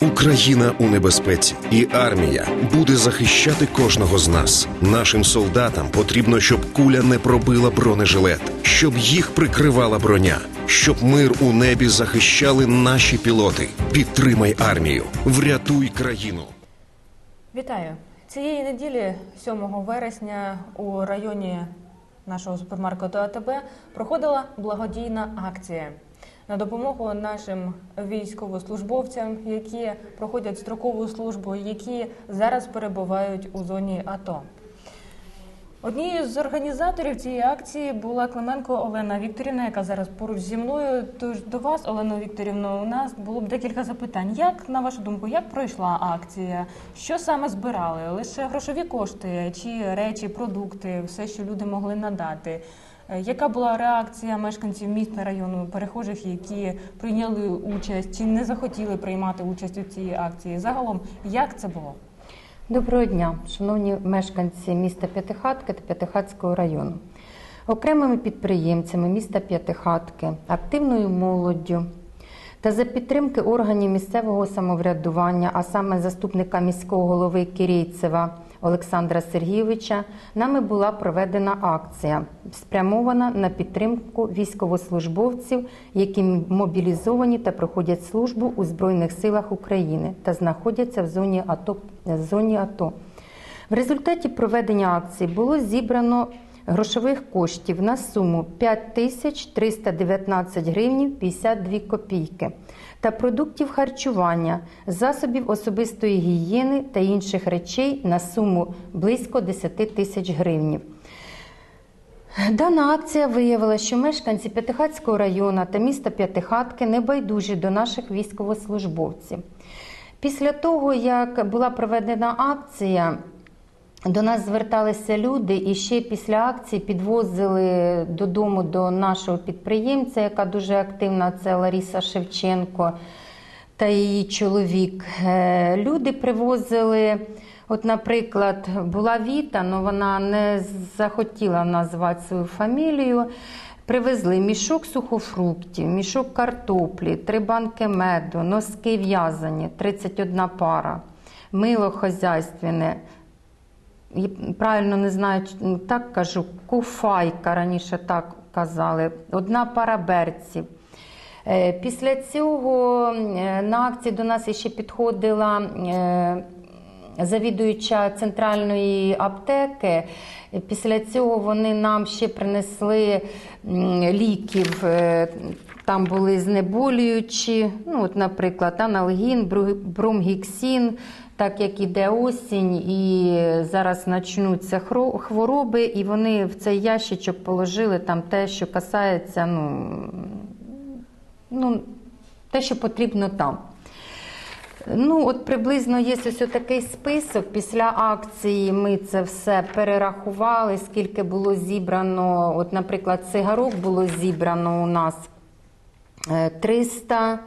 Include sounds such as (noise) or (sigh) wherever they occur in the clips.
Україна у небезпеці, і армія буде захищати кожного з нас. Нашим солдатам потрібно, щоб куля не пробила бронежилет, щоб їх прикривала броня, щоб мир у небі захищали наші пілоти. Підтримай армію, врятуй країну. Вітаю цієї неділі, 7 вересня, у районі нашого супермаркету АТБ проходила благодійна акція на допомогу нашим військовослужбовцям, які проходять строкову службу, які зараз перебувають у зоні АТО. Однією з організаторів цієї акції була Клименко Олена Вікторівна, яка зараз поруч зі мною. Тож до вас, Олена Вікторівна, у нас було б декілька запитань. Як на вашу думку, як пройшла акція? Що саме збирали? Лише грошові кошти чи речі, продукти, все, що люди могли надати? Е, Яка була реакція мешканців міста району перехожих, які прийняли участь чи не захотіли приймати участь у цій акції? Загалом, як це було? Доброго дня, шановні мешканці міста П'ятихатки та П'ятихатського району. Окремими підприємцями міста П'ятихатки, активною молоддю та за підтримки органів місцевого самоврядування, а саме заступника міського голови Кирійцева Олександра Сергійовича, нами була проведена акція, спрямована на підтримку військовослужбовців, які мобілізовані та проходять службу у Збройних силах України та знаходяться в зоні АТО. Зоні АТО. В результаті проведення акції було зібрано грошових коштів на суму 5 тисяч 319 гривнів 52 копійки та продуктів харчування, засобів особистої гігієни та інших речей на суму близько 10 тисяч гривнів. Дана акція виявила, що мешканці П'ятихатського району та міста П'ятихатки не байдужі до наших військовослужбовців. Після того, як була проведена акція, до нас зверталися люди, і ще після акції підвозили додому до нашого підприємця, яка дуже активна, це Лариса Шевченко та її чоловік. Е, Люди привозили. От, наприклад, була Віта, але вона не захотіла назвати свою фамілію. Привезли мішок сухофруктів, мішок картоплі, три банки меду, носки в'язані, 31 пара, мило хозяйственне, і правильно не знаю, так кажу, куфайка раніше так казали, одна пара берців. Е, Після цього е, на акції до нас ще підходила е, завідуюча центральної аптеки. Після цього вони нам ще принесли ліків. Там були знеболюючі, ну, от, наприклад, аналгін, бру- бромгіксін, так як іде осінь, і зараз почнуться хвороби, і вони в цей ящичок положили там те, що касається, ну, ну, те, що потрібно там. Ну, от приблизно є ось такий список. Після акції ми це все перерахували, скільки було зібрано. От, наприклад, цигарок було зібрано у нас е, 300,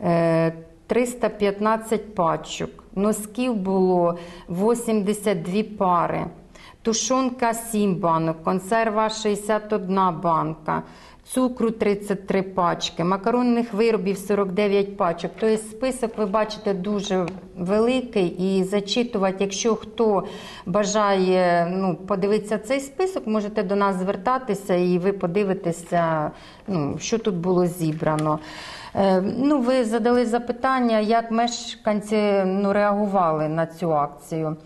е, 315 пачок. Носків було 82 пари. Тушонка 7 банок, консерва 61 банка, цукру 33 пачки, макаронних виробів 49 пачок. Тобто список, ви бачите, дуже великий і зачитувати, якщо хто бажає ну, подивитися цей список, можете до нас звертатися і ви подивитеся, ну, що тут було зібрано. Е, Ну, ви задали запитання, як мешканці ну, реагували на цю акцію.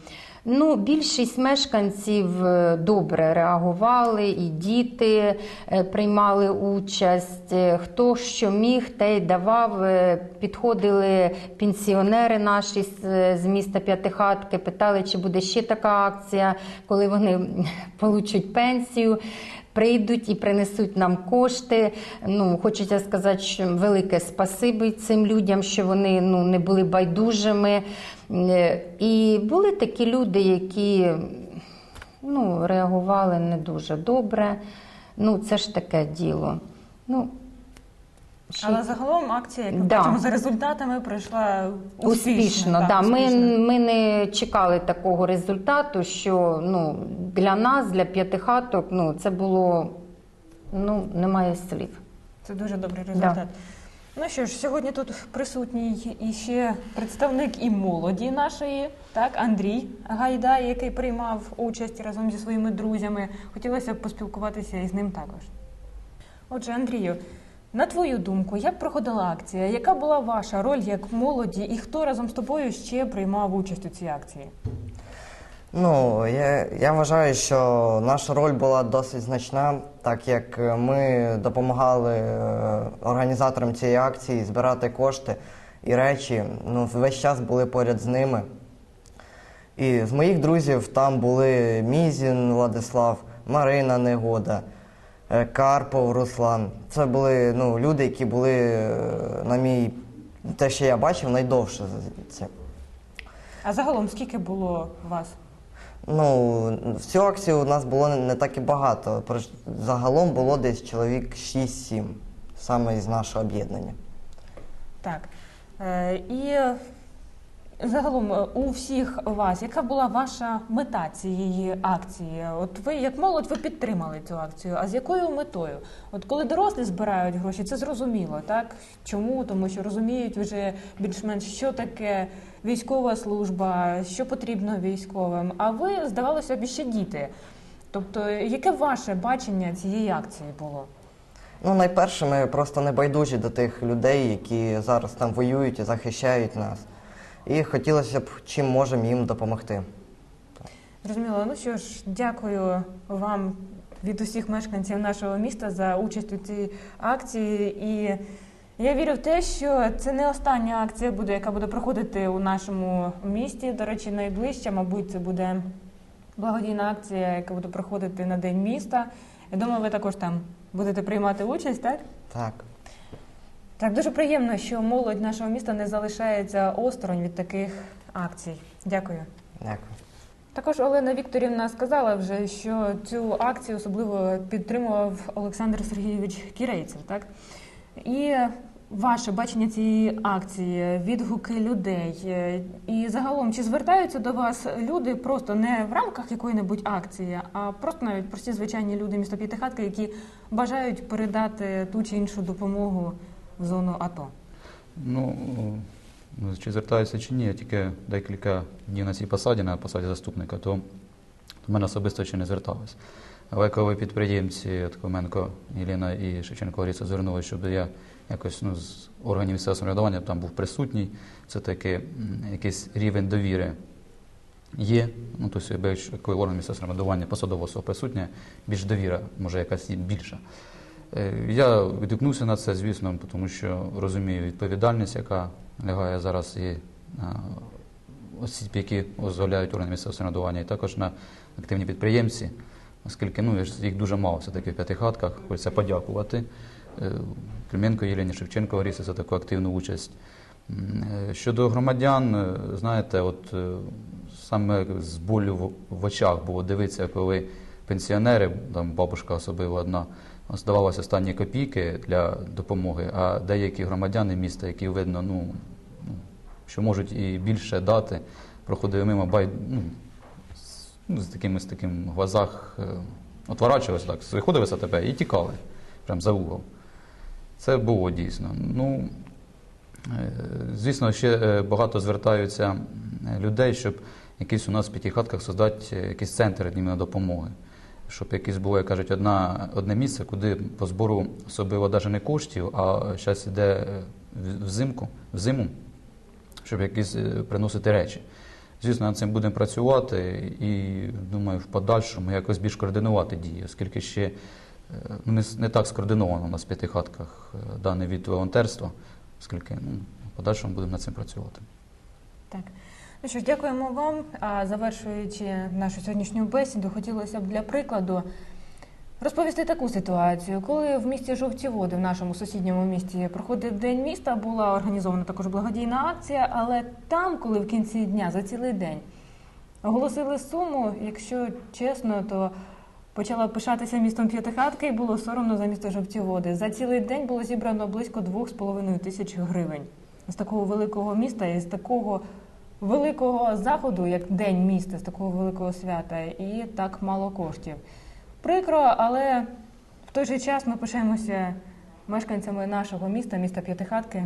Ну, більшість мешканців е, добре реагували, і діти е, приймали участь. Е, Хто що міг, те й давав. Підходили пенсіонери наші з міста П'ятихатки, питали, чи буде ще така акція, коли вони (laughs) получать пенсію. Прийдуть і принесуть нам кошти. Ну, хочеться сказати, що велике спасибі цим людям, що вони ну, не були байдужими. Е, І були такі люди, які ну, реагували не дуже добре. Ну, це ж таке діло. Ну, ще Але загалом акція, як Да. бачимо, за результатами пройшла успішно. Успішно, да. Ми, успішно. ми не чекали такого результату, що ну, для нас, для п'ятихаток, ну, це було ну, немає слів. Це дуже добрий результат. Ну що ж, сьогодні тут присутній і ще представник і молоді нашої, так, Андрій Гайдай, який приймав участь разом зі своїми друзями. Хотілося б поспілкуватися із ним також. Отже, Андрію, на твою думку, як проходила акція? Яка була ваша роль як молоді, і хто разом з тобою ще приймав участь у цій акції? Ну, я, я вважаю, що наша роль була досить значна, так як ми допомагали е, організаторам цієї акції збирати кошти і речі. Ну, весь час були поряд з ними. І з моїх друзів там були Мізін Владислав, Марина Негода, Карпов Руслан. Це були ну, люди, які були, е, на мій те, що я бачив, найдовше. Це. А загалом скільки було вас? Ну, в цю акцію у нас було не- так і багато. Загалом було десь чоловік 6-7, саме із нашого об'єднання. Так. Е, і загалом е, у всіх вас, яка була ваша мета цієї акції? От ви, як молодь, ви підтримали цю акцію. А з якою метою? От коли дорослі збирають гроші, це зрозуміло, так? Чому? Тому що розуміють вже більш-менш, що таке військова служба, що потрібно військовим. А ви, здавалося б, ще діти. Тобто, яке ваше бачення цієї акції було? Ну, найперше, ми просто не байдужі до тих людей, які зараз там воюють і захищають нас. І хотілося б чим можемо їм допомогти. Зрозуміло. Ну що ж, дякую вам від усіх мешканців нашого міста за участь у цій акції. І я вірю в те, що це не остання акція буде, яка буде проходити у нашому місті. До речі, найближча, мабуть, це буде благодійна акція, яка буде проходити на День міста. Я думаю, ви також там будете приймати участь, так? Так. Так, дуже приємно, що молодь нашого міста не залишається осторонь від таких акцій. Дякую. Дякую. Також Олена Вікторівна сказала вже, що цю акцію особливо підтримував Олександр Сергійович Кірейцев, так? І ваше бачення цієї акції, відгуки людей. І загалом, чи звертаються до вас люди просто не в рамках якої-небудь акції, а просто навіть прості звичайні люди міста П'ятихатки, які бажають передати ту чи іншу допомогу в зону АТО? Ну, ну, чи звертаюся чи ні, я тільки декілька днів на цій посаді, на посаді заступника, то до мене особисто ще не зверталися. Але коли підприємці от Коменко, Єліна і Шевченко Лариса звернули, щоб я якось ну, з органів місцевого самоврядування там був присутній, це таки якийсь рівень довіри є. Ну, тобто, коли орган місцевого самоврядування посадово особа присутня, більш довіра, може якась більша. Е, Я відгукнувся на це, звісно, тому що розумію відповідальність, яка лягає зараз і на осіб, які дозволяють органи місцевого самоврядування, і також на активні підприємці, оскільки ну, їх дуже мало все-таки в п'ятихатках. Хочеться подякувати е, Клименко Єлені Шевченко Орісі за таку активну участь. Е, Щодо громадян, знаєте, от саме з болю в очах було дивитися, коли пенсіонери, там бабушка особливо одна, здавалося останні копійки для допомоги, а деякі громадяни міста, які видно, ну, ну, що можуть і більше дати, проходили мимо бай, ну, з, такими з таким глазах, е, отворачувалися так, виходилися тебе і тікали прям за угол. Це було дійсно. Ну, Е, Звісно, ще е, багато звертаються людей, щоб якийсь у нас в п'ятихатках создати е, якийсь центр іменно допомоги. Щоб якесь було, як кажуть, одна, одне місце, куди по збору особливо навіть не коштів, а зараз йде е, взимку, в зиму, щоб якісь е, приносити речі. Звісно, над цим будемо працювати і думаю, в подальшому якось більш координувати дії, оскільки ще е, ну, не, не так скоординовано у нас в п'ятихатках даний від волонтерства, оскільки ну, в подальшому будемо над цим працювати. Так. Ну що ж, дякуємо вам. А завершуючи нашу сьогоднішню бесіду, хотілося б для прикладу розповісти таку ситуацію. Коли в місті Жовті Води, в нашому сусідньому місті, проходив День міста, була організована також благодійна акція, але там, коли в кінці дня за цілий день оголосили суму, якщо чесно, то почала пишатися містом П'ятихатки і було соромно за місто Жовті Води. За цілий день було зібрано близько 2,5 тисяч гривень. З такого великого міста і з такого великого заходу, як День міста, з такого великого свята, і так мало коштів. Прикро, але в той же час ми пишаємося мешканцями нашого міста, міста П'ятихатки.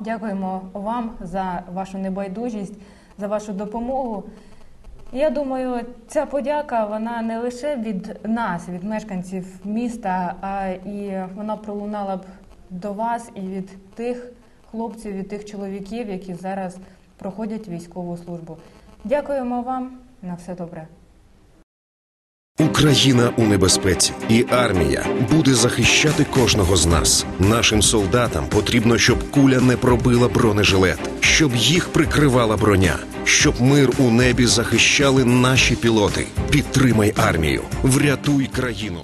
Дякуємо вам за вашу небайдужість, за вашу допомогу. Я думаю, ця подяка вона не лише від нас, від мешканців міста, а і вона пролунала б до вас і від тих хлопців, від тих чоловіків, які зараз проходять військову службу. Дякуємо вам на все добре. Україна у небезпеці, і армія буде захищати кожного з нас. Нашим солдатам потрібно, щоб куля не пробила бронежилет, щоб їх прикривала броня, щоб мир у небі захищали наші пілоти. Підтримай армію, врятуй країну.